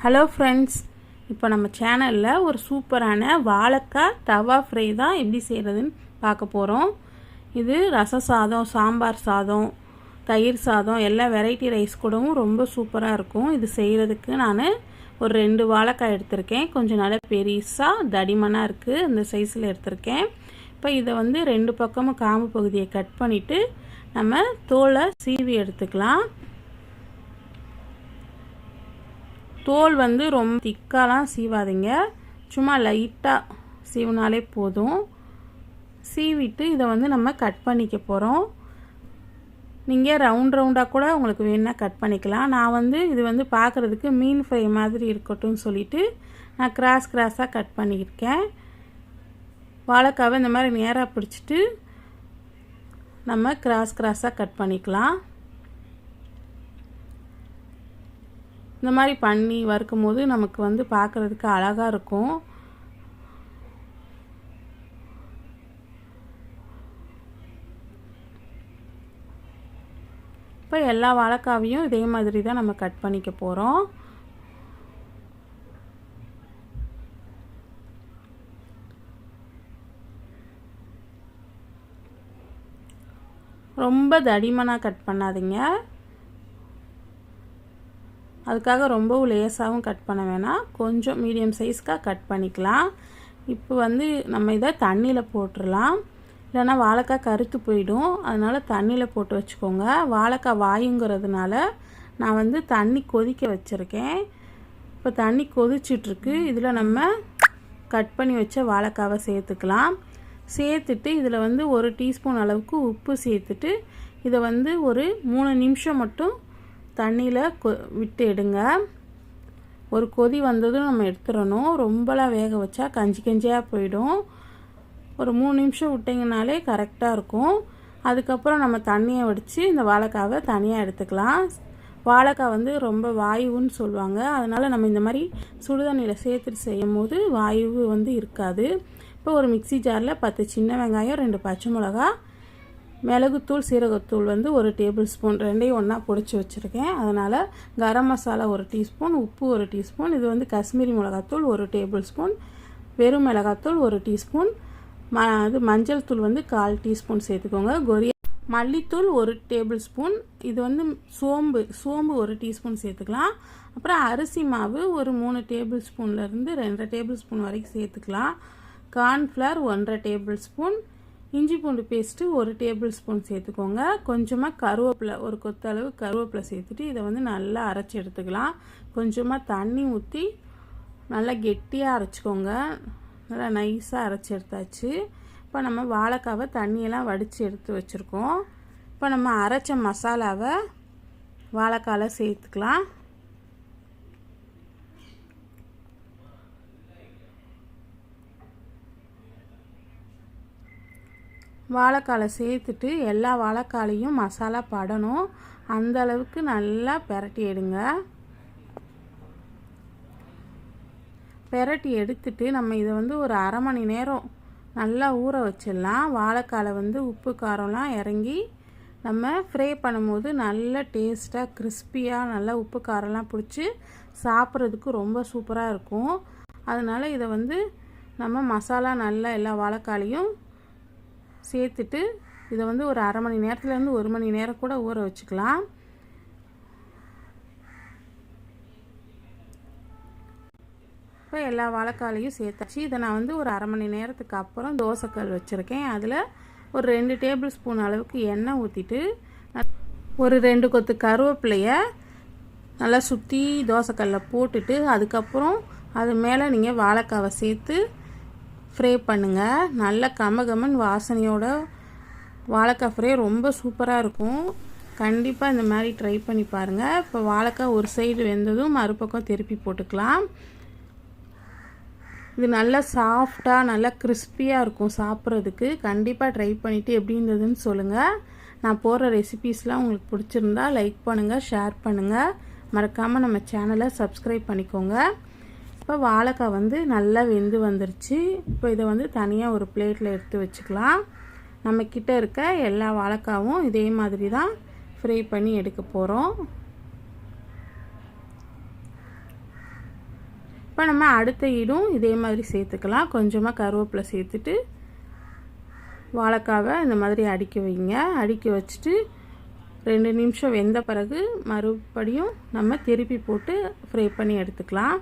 Hello friends இப்போ நம்ம சேனலில் ஒரு சூப்பரான வாழைக்காய் தவா ஃப்ரை தான் எப்படி செய்கிறதுன்னு பார்க்க போகிறோம் இது ரச சாதம் சாம்பார் சாதம் தயிர் சாதம் எல்லா வெரைட்டி ரைஸ் கூடவும் ரொம்ப சூப்பராக இருக்கும். இது செய்கிறதுக்கு நான் ஒரு ரெண்டு வாழைக்காய் எடுத்திருக்கேன். கொஞ்சம் நல்லா பெருசாக தடிமனாக இருக்குது இந்த சைஸில் எடுத்திருக்கேன். இப்போ இதை வந்து ரெண்டு பக்கமும் காம்பு பகுதியை கட் பண்ணிவிட்டு நம்ம தோலை சீவி எடுத்துக்கலாம். தோல் வந்து ரொம்ப திக்காலாம் சீவாதீங்க. சும்மா லைட்டாக சீவினாலே போதும். சீவிட்டு இதை வந்து நம்ம கட் பண்ணிக்க போகிறோம் நீங்கள் ரவுண்ட் ரவுண்டாக கூட உங்களுக்கு வேணுன்னா கட் பண்ணிக்கலாம். நான் வந்து இது வந்து பார்க்குறதுக்கு மீன் ஃப்ரை மாதிரி இருக்கட்டும் சொல்லிவிட்டு நான் கிராஸ் கிராஸாக கட் பண்ணியிருக்கேன். வாழைக்காவை இந்த மாதிரி நேராக பிடிச்சிட்டு நம்ம கிராஸ் கிராஸாக கட் பண்ணிக்கலாம். இந்த மாதிரி பண்ணி வறுக்கும் போது நமக்கு வந்து பார்க்குறதுக்கு அழகாக இருக்கும். இப்போ எல்லா வாழைக்காவையும் இதே மாதிரி தான் நம்ம கட் பண்ணிக்க போகிறோம் ரொம்ப தடிமனாக கட் பண்ணாதீங்க. அதுக்காக ரொம்பவும் லேசாகவும் கட் பண்ண வேணாம். கொஞ்சம் மீடியம் சைஸ்க்காக கட் பண்ணிக்கலாம். இப்போ வந்து நம்ம இதை தண்ணியில் போட்டுடலாம் இல்லைன்னா வாழைக்காய் கருத்து போயிடும். அதனால் தண்ணியில் போட்டு வச்சுக்கோங்க. வாழைக்காய் வாயுங்கிறதுனால நான் வந்து தண்ணி கொதிக்க வச்சுருக்கேன். இப்போ தண்ணி கொதிச்சிட்ருக்கு. இதில் நம்ம கட் பண்ணி வச்ச வாழைக்காவை சேர்த்துக்கலாம். சேர்த்துட்டு இதில் வந்து ஒரு டீஸ்பூன் அளவுக்கு உப்பு சேர்த்துட்டு இதை வந்து ஒரு மூணு நிமிஷம் மட்டும் தண்ணியில் கொ விட்டு எடுங்க. ஒரு கொதி வந்ததும் நம்ம எடுத்துடணும் ரொம்பலாம் வேக வச்சா கஞ்சி கஞ்சியாக போயிடும். ஒரு மூணு நிமிஷம் விட்டிங்கனாலே கரெக்டாக இருக்கும். அதுக்கப்புறம் நம்ம தண்ணியை வடித்து இந்த வாழைக்காவை தனியாக எடுத்துக்கலாம். வாழைக்காய் வந்து ரொம்ப வாயுன்னு சொல்லுவாங்க. அதனால் நம்ம இந்த மாதிரி சுடுதண்ணியில் சேர்த்துட்டு செய்யும் போது வாயு வந்து இருக்காது. இப்போ ஒரு மிக்சி ஜாரில் பத்து சின்ன வெங்காயம் ரெண்டு பச்சை மிளகா மிளகுத்தூள் சீரகத்தூள் வந்து ஒரு டேபிள் ஸ்பூன் ரெண்டையும் ஒன்றா பிடிச்சி வச்சுருக்கேன். அதனால் கரம் மசாலா ஒரு டீஸ்பூன் உப்பு ஒரு டீஸ்பூன் இது வந்து காஷ்மீரி மிளகாத்தூள் ஒரு டேபிள் ஸ்பூன் வெறும் மிளகாத்தூள் ஒரு டீஸ்பூன் ம இது மஞ்சள் தூள் வந்து கால் டீஸ்பூன் சேர்த்துக்கோங்க. கொரியா மல்லித்தூள் ஒரு டேபிள் ஸ்பூன் இது வந்து சோம்பு சோம்பு ஒரு டீஸ்பூன் சேர்த்துக்கலாம். அப்புறம் அரிசி மாவு ஒரு மூணு டேபிள் ஸ்பூன்லேருந்து ரெண்டரை டேபிள் ஸ்பூன் வரைக்கும் சேர்த்துக்கலாம். கார்ன்ஃப்ளவர் ஒன்றரை டேபிள் ஸ்பூன் இஞ்சி பூண்டு பேஸ்ட்டு ஒரு டேபிள் ஸ்பூன் சேர்த்துக்கோங்க. கொஞ்சமாக கருவேப்பிலை ஒரு கொத்தளவு கருவேப்பிலை சேர்த்துட்டு இதை வந்து நல்லா அரைச்சி எடுத்துக்கலாம். கொஞ்சமாக தண்ணி ஊற்றி நல்லா கெட்டியாக அரைச்சிக்கோங்க. நல்லா நைஸாக அரைச்சி எடுத்தாச்சு. இப்போ நம்ம வாழைக்காவை தண்ணியெல்லாம் வடித்து எடுத்து வச்சுருக்கோம். இப்போ நம்ம அரைச்ச மசாலாவை வாழைக்காவில் சேர்த்துக்கலாம். வாழைக்காலை சேர்த்துட்டு எல்லா வாழைக்காலையும் மசாலா படணும். அந்த அளவுக்கு நல்லா பெரட்டி எடுங்க. பெரட்டி எடுத்துட்டு நம்ம இதை வந்து ஒரு அரை மணி நேரம் நல்லா ஊற வச்சிடலாம். வாழைக்காலை வந்து உப்பு காரம்லாம் இறங்கி நம்ம ஃப்ரை பண்ணும்போது நல்ல டேஸ்ட்டாக கிறிஸ்பியாக நல்லா உப்பு காரம்லாம் பிடிச்சி சாப்பிட்றதுக்கு ரொம்ப சூப்பராக இருக்கும். அதனால் இதை வந்து நம்ம மசாலா நல்லா எல்லா வாழைக்காலையும் சேர்த்துட்டு இதை வந்து ஒரு அரை மணி நேரத்துலேருந்து ஒரு மணி நேரம் கூட ஊற வச்சுக்கலாம். இப்போ எல்லா வாழைக்காலையும் சேர்த்தாச்சு. இதை நான் வந்து ஒரு அரை மணி நேரத்துக்கு அப்புறம் தோசைக்கல் வச்சுருக்கேன். அதில் ஒரு ரெண்டு டேபிள் ஸ்பூன் அளவுக்கு எண்ணெய் ஊற்றிட்டு ஒரு ரெண்டு கொத்து கருவேப்பிலைய நல்லா சுற்றி தோசைக்கல்லில் போட்டுட்டு அதுக்கப்புறம் அது மேலே நீங்கள் வாழைக்காவை சேர்த்து ஃப்ரை பண்ணுங்கள் நல்ல கமகமன் வாசனையோட வாழைக்காய் ஃப்ரை ரொம்ப சூப்பராக இருக்கும். கண்டிப்பாக இந்த மாதிரி ட்ரை பண்ணி பாருங்கள் இப்போ வாழைக்காய் ஒரு சைடு வெந்ததும் மறுபக்கம் திருப்பி போட்டுக்கலாம். இது நல்லா சாஃப்டாக நல்லா கிறிஸ்பியாக இருக்கும் சாப்பிட்றதுக்கு. கண்டிப்பாக ட்ரை பண்ணிவிட்டு எப்படி இருந்ததுன்னு சொல்லுங்கள் நான் போடுற ரெசிபீஸ்லாம் உங்களுக்கு பிடிச்சிருந்தா லைக் பண்ணுங்கள் ஷேர் பண்ணுங்கள் மறக்காமல் நம்ம சேனலை சப்ஸ்கிரைப் பண்ணிக்கோங்க. இப்போ வாழைக்காய் வந்து நல்லா வெந்து வந்துருச்சு. இப்போ இதை வந்து தனியாக ஒரு பிளேட்டில் எடுத்து வச்சுக்கலாம். நம்மக்கிட்ட இருக்க எல்லா வாழைக்காவும் இதே மாதிரி தான் ஃப்ரை பண்ணி எடுக்க போகிறோம் இப்போ நம்ம அடுத்த ஈடும் இதே மாதிரி சேர்த்துக்கலாம். கொஞ்சமாக கருவேப்பிலை சேர்த்துட்டு வாழைக்காவை இந்த மாதிரி அடுக்கி வைங்க. அடுக்கி வச்சுட்டு ரெண்டு நிமிஷம் வெந்த பிறகு மறுபடியும் நம்ம திருப்பி போட்டு ஃப்ரை பண்ணி எடுத்துக்கலாம்.